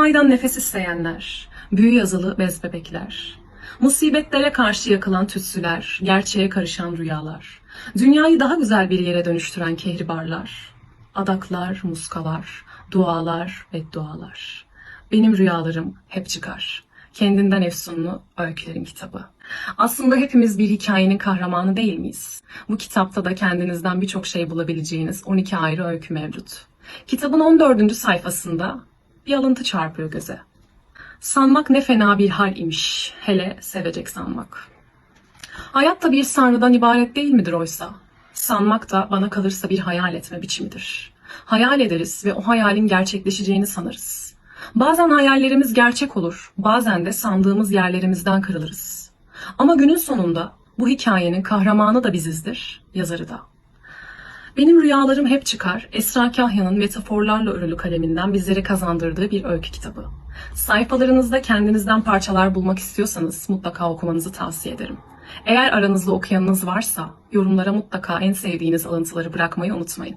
Umaydan nefes isteyenler, büyü yazılı bez bebekler, musibetlere karşı yakılan tütsüler, gerçeğe karışan rüyalar, dünyayı daha güzel bir yere dönüştüren kehribarlar, adaklar, muskalar, dualar, beddualar. Benim rüyalarım hep çıkar. Kendinden efsunlu öykülerin kitabı. Aslında hepimiz bir hikayenin kahramanı değil miyiz? Bu kitapta da kendinizden birçok şey bulabileceğiniz 12 ayrı öykü mevcut. Kitabın 14. sayfasında bir alıntı çarpıyor göze. Sanmak ne fena bir hal imiş, hele sevecek sanmak. Hayat da bir sanrıdan ibaret değil midir oysa? Sanmak da bana kalırsa bir hayal etme biçimidir. Hayal ederiz ve o hayalin gerçekleşeceğini sanırız. Bazen hayallerimiz gerçek olur, bazen de sandığımız yerlerimizden kırılırız. Ama günün sonunda bu hikayenin kahramanı da bizizdir, yazarı da. Benim rüyalarım hep çıkar. Esra Kahya'nın metaforlarla örülü kaleminden bizlere kazandırdığı bir öykü kitabı. Sayfalarınızda kendinizden parçalar bulmak istiyorsanız mutlaka okumanızı tavsiye ederim. Eğer aranızda okuyanınız varsa yorumlara mutlaka en sevdiğiniz alıntıları bırakmayı unutmayın.